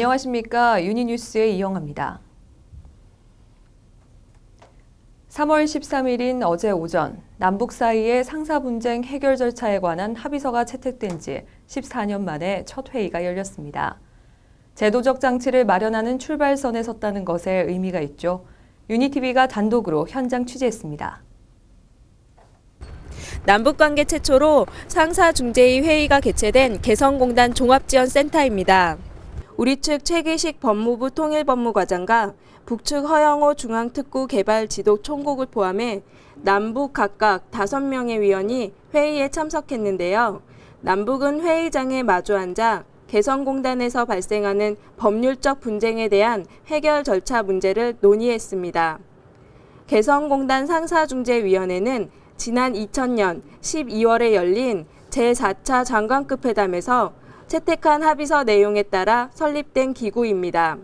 안녕하십니까. 유니뉴스의 이영아입니다. 3월 13일인 어제 오전 남북 사이의 상사 분쟁 해결 절차에 관한 합의서가 채택된 지 14년 만에 첫 회의가 열렸습니다. 제도적 장치를 마련하는 출발선에 섰다는 것에 의미가 있죠. 유니티비가 단독으로 현장 취재했습니다. 남북관계 최초로 상사중재위 회의가 개최된 개성공단 종합지원센터입니다. 우리 측 최기식 법무부 통일법무과장과 북측 허영호 중앙특구 개발 지도 총국을 포함해 남북 각각 5명의 위원이 회의에 참석했는데요. 남북은 회의장에 마주 앉아 개성공단에서 발생하는 법률적 분쟁에 대한 해결 절차 문제를 논의했습니다. 개성공단 상사중재위원회는 지난 2000년 12월에 열린 제4차 장관급 회담에서 채택한 합의서 내용에 따라 설립된 기구입니다.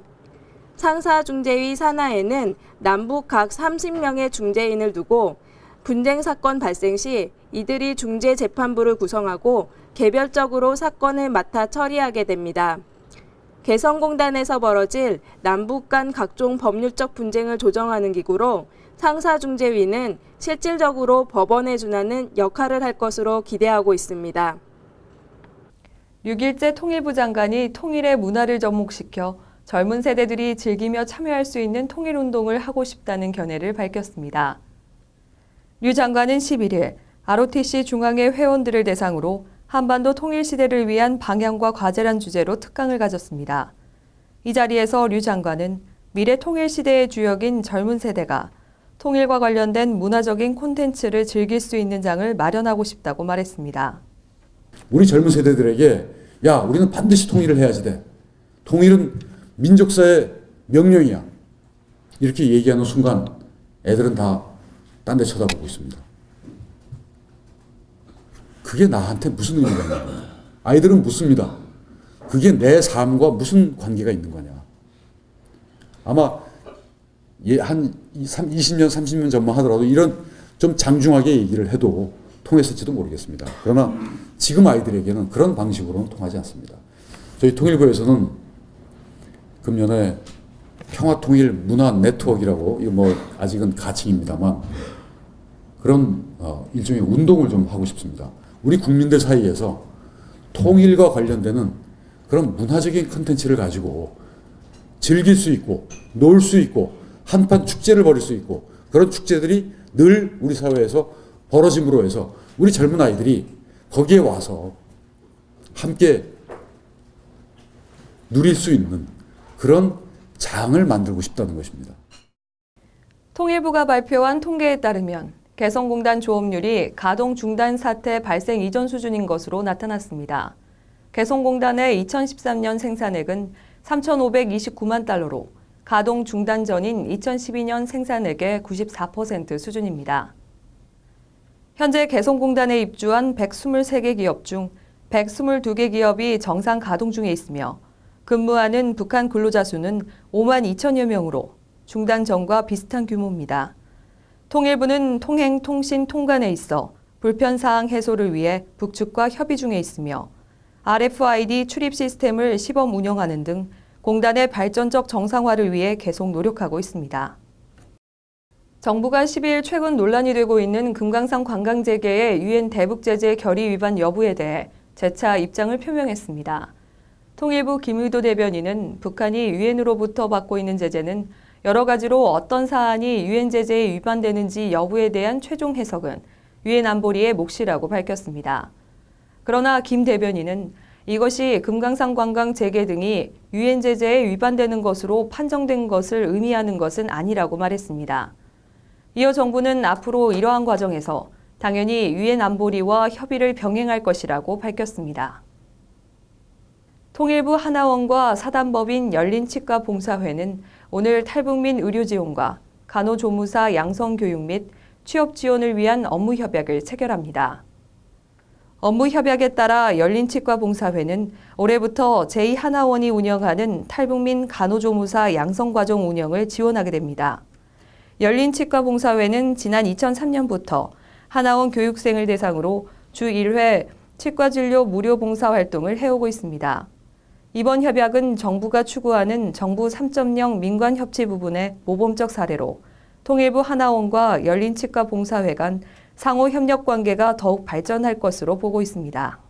상사중재위 산하에는 남북 각 30명의 중재인을 두고 분쟁 사건 발생 시 이들이 중재 재판부를 구성하고 개별적으로 사건을 맡아 처리하게 됩니다. 개성공단에서 벌어질 남북 간 각종 법률적 분쟁을 조정하는 기구로 상사중재위는 실질적으로 법원에 준하는 역할을 할 것으로 기대하고 있습니다. 6일째 통일부 장관이 통일의 문화를 접목시켜 젊은 세대들이 즐기며 참여할 수 있는 통일운동을 하고 싶다는 견해를 밝혔습니다. 류 장관은 11일 ROTC 중앙회 회원들을 대상으로 한반도 통일 시대를 위한 방향과 과제란 주제로 특강을 가졌습니다. 이 자리에서 류 장관은 미래 통일 시대의 주역인 젊은 세대가 통일과 관련된 문화적인 콘텐츠를 즐길 수 있는 장을 마련하고 싶다고 말했습니다. 우리 젊은 세대들에게 야 우리는 반드시 통일을 해야지 돼. 통일은 민족사의 명령이야. 이렇게 얘기하는 순간 애들은 다 딴 데 쳐다보고 있습니다. 그게 나한테 무슨 의미가 있는 거야? 아이들은 묻습니다. 그게 내 삶과 무슨 관계가 있는 거냐? 아마 예, 한 20년, 30년 전만 하더라도 이런 좀 장중하게 얘기를 해도 통했을지도 모르겠습니다. 그러나 지금 아이들에게는 그런 방식으로는 통하지 않습니다. 저희 통일부에서는 금년에 평화통일 문화 네트워크라고 이거 뭐 아직은 가칭입니다만 그런 어, 일종의 운동을 좀 하고 싶습니다. 우리 국민들 사이에서 통일과 관련되는 그런 문화적인 컨텐츠를 가지고 즐길 수 있고 놀 수 있고 한판 축제를 벌일 수 있고 그런 축제들이 늘 우리 사회에서 벌어짐으로 해서 우리 젊은 아이들이 거기에 와서 함께 누릴 수 있는 그런 장을 만들고 싶다는 것입니다. 통일부가 발표한 통계에 따르면 개성공단 조업률이 가동 중단 사태 발생 이전 수준인 것으로 나타났습니다. 개성공단의 2013년 생산액은 3,529만 달러로 가동 중단 전인 2012년 생산액의 94% 수준입니다. 현재 개성공단에 입주한 123개 기업 중 122개 기업이 정상 가동 중에 있으며 근무하는 북한 근로자 수는 5만 2천여 명으로 중단 전과 비슷한 규모입니다. 통일부는 통행 통신 통관에 있어 불편 사항 해소를 위해 북측과 협의 중에 있으며 RFID 출입 시스템을 시범 운영하는 등 공단의 발전적 정상화를 위해 계속 노력하고 있습니다. 정부가 10일 최근 논란이 되고 있는 금강산 관광 재개의 유엔 대북 제재 결의 위반 여부에 대해 재차 입장을 표명했습니다. 통일부 김의도 대변인은 북한이 유엔으로부터 받고 있는 제재는 여러 가지로 어떤 사안이 유엔 제재에 위반되는지 여부에 대한 최종 해석은 유엔 안보리의 몫이라고 밝혔습니다. 그러나 김 대변인은 이것이 금강산 관광 재개 등이 유엔 제재에 위반되는 것으로 판정된 것을 의미하는 것은 아니라고 말했습니다. 이어 정부는 앞으로 이러한 과정에서 당연히 유엔 안보리와 협의를 병행할 것이라고 밝혔습니다. 통일부 하나원과 사단법인 열린치과봉사회는 오늘 탈북민 의료지원과 간호조무사 양성교육 및 취업 지원을 위한 업무 협약을 체결합니다. 업무 협약에 따라 열린치과봉사회는 올해부터 제2하나원이 운영하는 탈북민 간호조무사 양성과정 운영을 지원하게 됩니다. 열린 치과 봉사회는 지난 2003년부터 하나원 교육생을 대상으로 주 1회 치과 진료 무료 봉사 활동을 해오고 있습니다. 이번 협약은 정부가 추구하는 정부 3.0 민관 협치 부분의 모범적 사례로 통일부 하나원과 열린 치과 봉사회 간 상호 협력 관계가 더욱 발전할 것으로 보고 있습니다.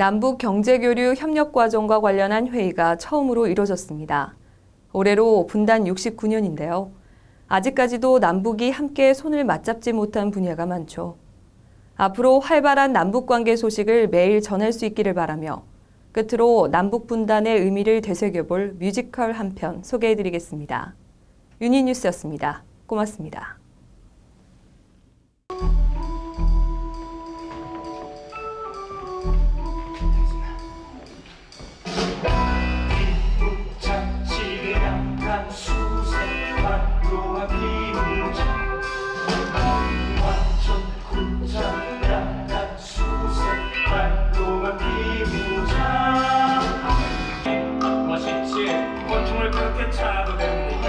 남북 경제교류 협력 과정과 관련한 회의가 처음으로 이뤄졌습니다. 올해로 분단 69년인데요. 아직까지도 남북이 함께 손을 맞잡지 못한 분야가 많죠. 앞으로 활발한 남북 관계 소식을 매일 전할 수 있기를 바라며 끝으로 남북 분단의 의미를 되새겨볼 뮤지컬 한 편 소개해 드리겠습니다. 유니뉴스였습니다. 고맙습니다. 수색 반도와 비무장 완전 군장 약간 수색 반도와 비무장 멋있지? 권총을 그렇게 차도 됩니까